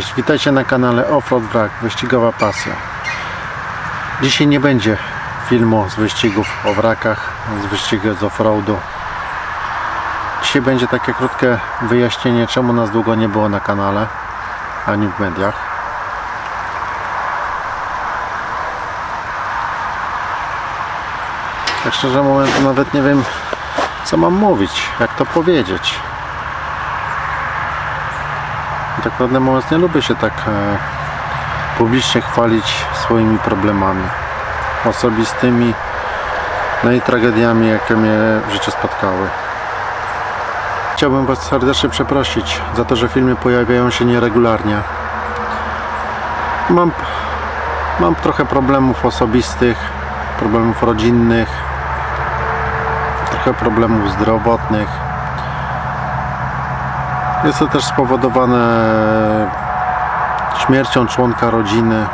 Cześć, witajcie na kanale Offroad Wrak, wyścigowa pasja. Dzisiaj nie będzie filmu z wyścigów o wrakach, z wyścigów z offroadu. Dzisiaj będzie takie krótkie wyjaśnienie, czemu nas długo nie było na kanale, ani w mediach. Tak szczerze mówiąc, nawet nie wiem, co mam mówić, jak to powiedzieć. Tak prawdę mówiąc, nie lubię się tak e, publicznie chwalić swoimi problemami osobistymi, no i tragediami, jakie mnie w życiu spotkały. Chciałbym Was serdecznie przeprosić za to, że filmy pojawiają się nieregularnie. Mam, mam trochę problemów osobistych, problemów rodzinnych, trochę problemów zdrowotnych. Jest to też spowodowane śmiercią członka rodziny,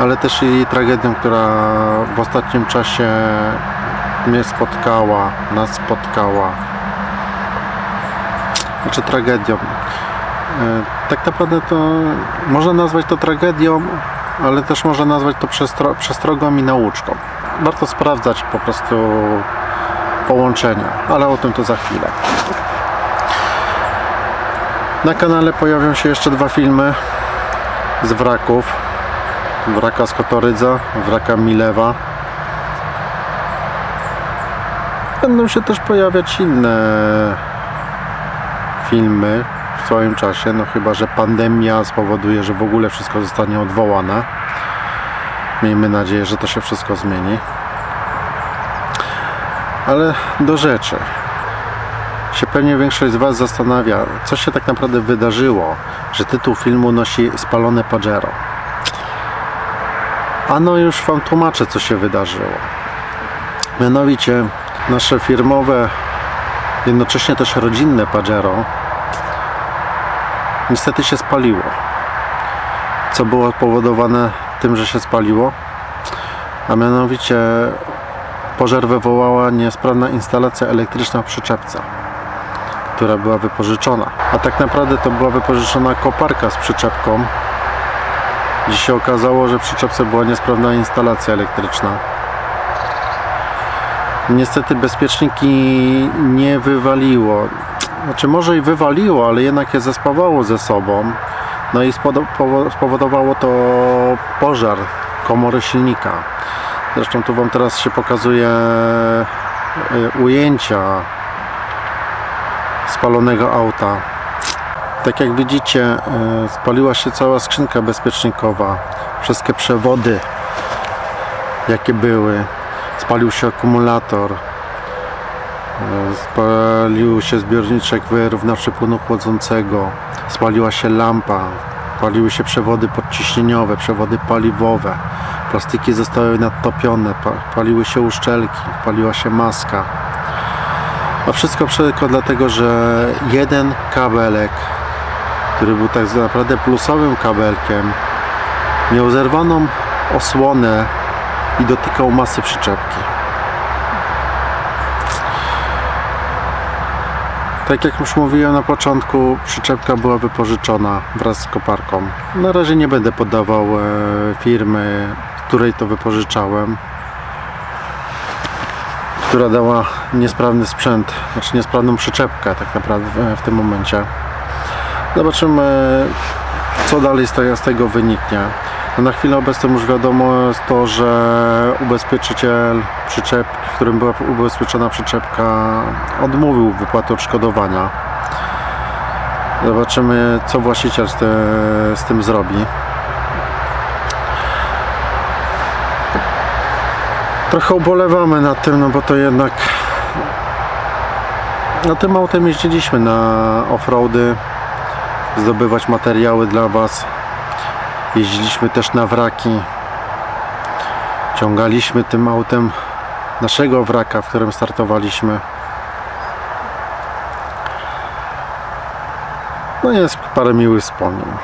ale też i tragedią, która w ostatnim czasie mnie spotkała, nas spotkała. Znaczy tragedią. E, Tak naprawdę to można nazwać to tragedią, ale też można nazwać to przestro- przestrogą i nauczką. Warto sprawdzać po prostu połączenia, ale o tym to za chwilę. Na kanale pojawią się jeszcze dwa filmy z wraków. Wraka z Kotorydza, wraka Milewa. Będą się też pojawiać inne filmy w swoim czasie, no chyba, że pandemia spowoduje, że w ogóle wszystko zostanie odwołane. Miejmy nadzieję, że to się wszystko zmieni. Ale do rzeczy się pewnie większość z Was zastanawia, co się tak naprawdę wydarzyło, że tytuł filmu nosi Spalone Pajero. Ano już Wam tłumaczę, co się wydarzyło. Mianowicie nasze firmowe, jednocześnie też rodzinne Pajero niestety się spaliło. Co było spowodowane tym, że się spaliło? A mianowicie pożar wywołała niesprawna instalacja elektryczna w przyczepce która była wypożyczona. A tak naprawdę to była wypożyczona koparka z przyczepką. Dziś się okazało, że w przyczepce była niesprawna instalacja elektryczna. Niestety bezpieczniki nie wywaliło. Znaczy może i wywaliło, ale jednak je zespawało ze sobą. No i spowodowało to pożar komory silnika. Zresztą tu Wam teraz się pokazuje y, ujęcia spalonego auta. Tak jak widzicie, e, spaliła się cała skrzynka bezpiecznikowa, wszystkie przewody, jakie były. Spalił się akumulator, e, spalił się zbiorniczek wyrównawczy płynu chłodzącego, spaliła się lampa, spaliły się przewody podciśnieniowe, przewody paliwowe, plastiki zostały nadtopione, pa- paliły się uszczelki, paliła się maska. A wszystko tylko dlatego, że jeden kabelek, który był tak naprawdę plusowym kabelkiem, miał zerwaną osłonę i dotykał masy przyczepki. Tak jak już mówiłem na początku, przyczepka była wypożyczona wraz z koparką. Na razie nie będę podawał e, firmy, której to wypożyczałem która dała niesprawny sprzęt, znaczy niesprawną przyczepkę tak naprawdę w- tym momencie. Zobaczymy co dalej z tego, wyniknie. No na chwilę obecną już wiadomo jest to, że ubezpieczyciel przyczep, w którym była ubezpieczona przyczepka odmówił wypłaty odszkodowania. Zobaczymy co właściciel z tym zrobi. Trochę ubolewamy nad tym, no bo to jednak na tym autem jeździliśmy na offroady zdobywać materiały dla Was. Jeździliśmy też na wraki. Ciągaliśmy tym autem naszego wraka, w którym startowaliśmy. No jest parę miłych wspomnień.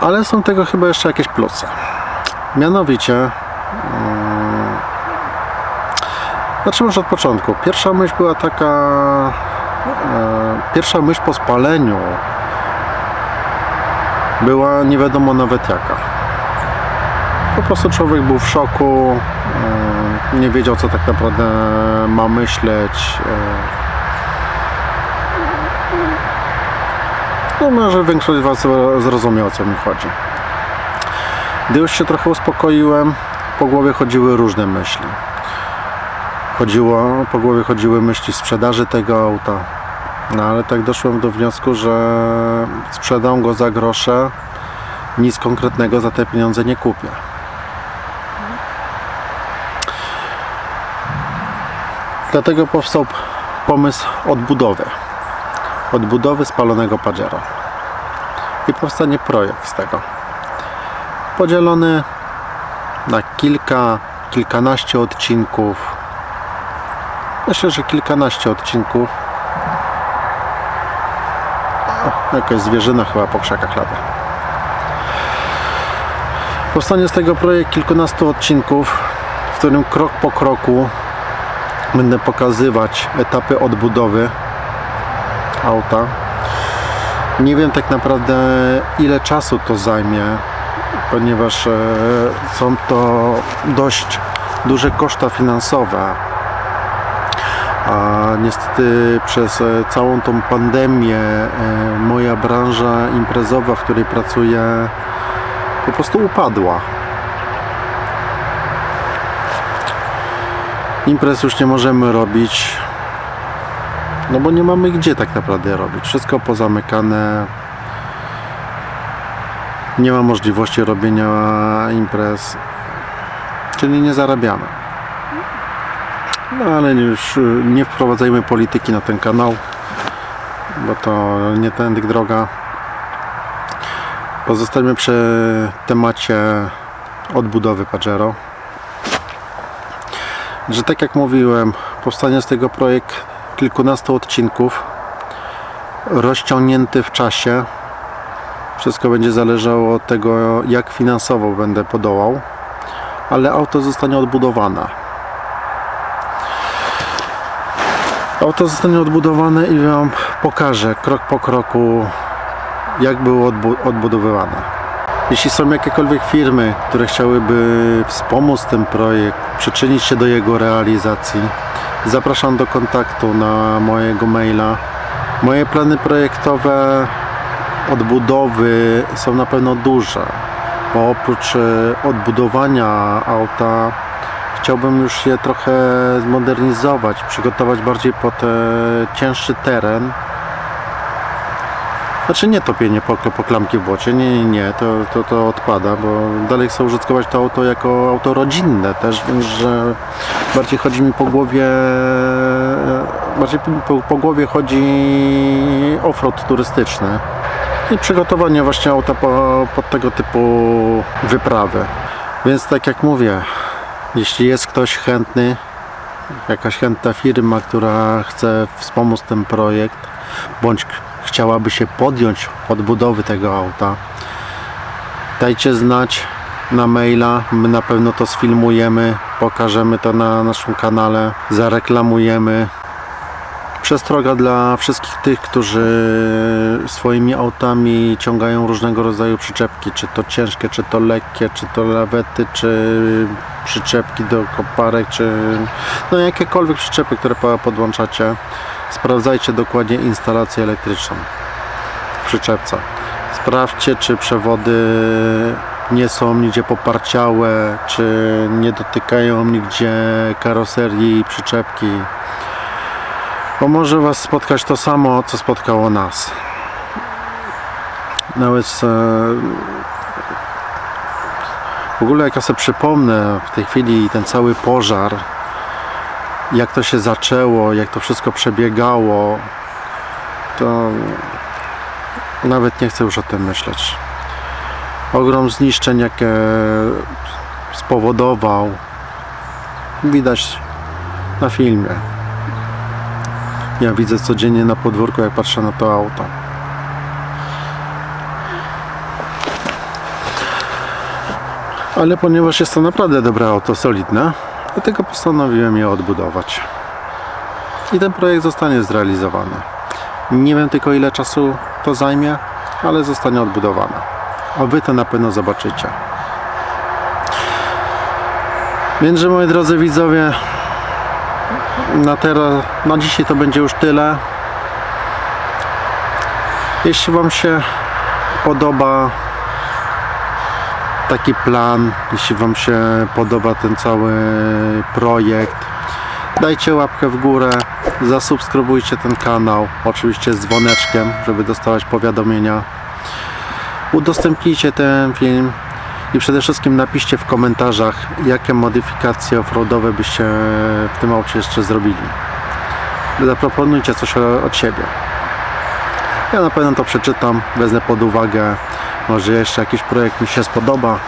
Ale są tego chyba jeszcze jakieś plusy Mianowicie, mm, znaczy może od początku. Pierwsza myśl była taka, pierwsza myśl po spaleniu była nie wiadomo nawet jaka. Po prostu człowiek był w szoku, e, nie wiedział co tak naprawdę ma myśleć. e. No może większość z Was zrozumie o co mi chodzi. Gdy już się trochę uspokoiłem, po głowie chodziły różne myśli. Chodziło, po głowie chodziły myśli sprzedaży tego auta. No ale tak doszłem do wniosku, że sprzedam go za grosze, nic konkretnego za te pieniądze nie kupię. Dlatego powstał pomysł odbudowy. Odbudowy spalonego Pajero. I powstanie projekt z tego. Podzielony na kilka, kilkanaście odcinków. Myślę, że kilkanaście odcinków. Jakaś zwierzyna chyba po krzakach lata. Powstanie z tego projekt kilkunastu odcinków, w którym krok po kroku będę pokazywać etapy odbudowy auta. Nie wiem tak naprawdę ile czasu to zajmie, ponieważ e, są to dość duże koszta finansowe. A niestety przez e, całą tą pandemię e, moja branża imprezowa, w której pracuję, po prostu upadła. Imprez już nie możemy robić, no bo nie mamy gdzie tak naprawdę robić. Wszystko pozamykane. Nie ma możliwości robienia imprez, czyli nie zarabiamy. No ale już y, nie wprowadzajmy polityki na ten kanał, bo to nie tędy droga. Pozostańmy przy temacie odbudowy Pajero. Że tak jak mówiłem, powstanie z tego projekt kilkunastu odcinków, rozciągnięty w czasie. Wszystko będzie zależało od tego, jak finansowo będę podołał, ale auto zostanie odbudowane. Auto zostanie odbudowane i Wam pokażę krok po kroku, jak było odbu- odbudowywane. Jeśli są jakiekolwiek firmy, które chciałyby wspomóc ten projekt, przyczynić się do jego realizacji, zapraszam do kontaktu na mojego maila. Moje plany projektowe odbudowy są na pewno duże, bo oprócz e, odbudowania auta chciałbym już je trochę zmodernizować, przygotować bardziej pod e, cięższy teren. Znaczy nie topienie po, po klamki w błocie, nie, nie, nie, to, to, to odpada, bo dalej chcę użytkować to auto jako auto rodzinne też, więc że bardziej chodzi mi po głowie, bardziej po, po głowie chodzi offroad turystyczny i przygotowanie właśnie auta po, pod tego typu wyprawy. Więc tak jak mówię, jeśli jest ktoś chętny, jakaś chętna firma, która chce wspomóc ten projekt, bądź chciałaby się podjąć odbudowy tego auta, dajcie znać na maila, my na pewno to sfilmujemy, pokażemy to na naszym kanale, zareklamujemy. Przestroga dla wszystkich tych, którzy swoimi autami ciągają różnego rodzaju przyczepki, czy to ciężkie, czy to lekkie, czy to lawety, czy przyczepki do koparek, czy no jakiekolwiek przyczepy, które po- podłączacie. Sprawdzajcie dokładnie instalację elektryczną w przyczepce. Sprawdźcie, czy przewody nie są nigdzie poparciałe, czy nie dotykają nigdzie karoserii przyczepki. Bo może Was spotkać to samo, co spotkało nas. Nawet e, w ogóle jak ja sobie przypomnę w tej chwili ten cały pożar, jak to się zaczęło, jak to wszystko przebiegało, to nawet nie chcę już o tym myśleć. Ogrom zniszczeń, jakie spowodował, widać na filmie. Ja widzę codziennie na podwórku, jak patrzę na to auto. Ale ponieważ jest to naprawdę dobre auto, solidne, dlatego postanowiłem je odbudować. I ten projekt zostanie zrealizowany. Nie wiem tylko ile czasu to zajmie, ale zostanie odbudowana. A wy to na pewno zobaczycie. Więc, moi drodzy widzowie, na teraz, na dzisiaj to będzie już tyle. Jeśli Wam się podoba taki plan, jeśli Wam się podoba ten cały projekt, dajcie łapkę w górę, zasubskrybujcie ten kanał, oczywiście z dzwoneczkiem, żeby dostawać powiadomienia. Udostępnijcie ten film i przede wszystkim napiszcie w komentarzach, jakie modyfikacje offroadowe byście w tym aucie jeszcze zrobili. Zaproponujcie coś od siebie. Ja na pewno to przeczytam, wezmę pod uwagę. Może jeszcze jakiś projekt mi się spodoba,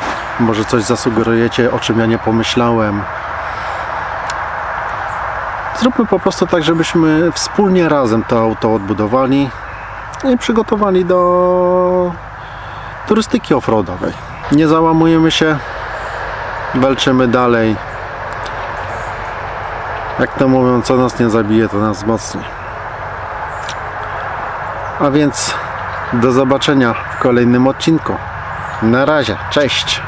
może coś zasugerujecie, o czym ja nie pomyślałem. Zróbmy po prostu tak, żebyśmy wspólnie razem to auto odbudowali i przygotowali do turystyki offroadowej. Nie załamujemy się, walczymy dalej. Jak to mówią, co nas nie zabije, to nas wzmocni. A więc do zobaczenia w kolejnym odcinku. Na razie, cześć!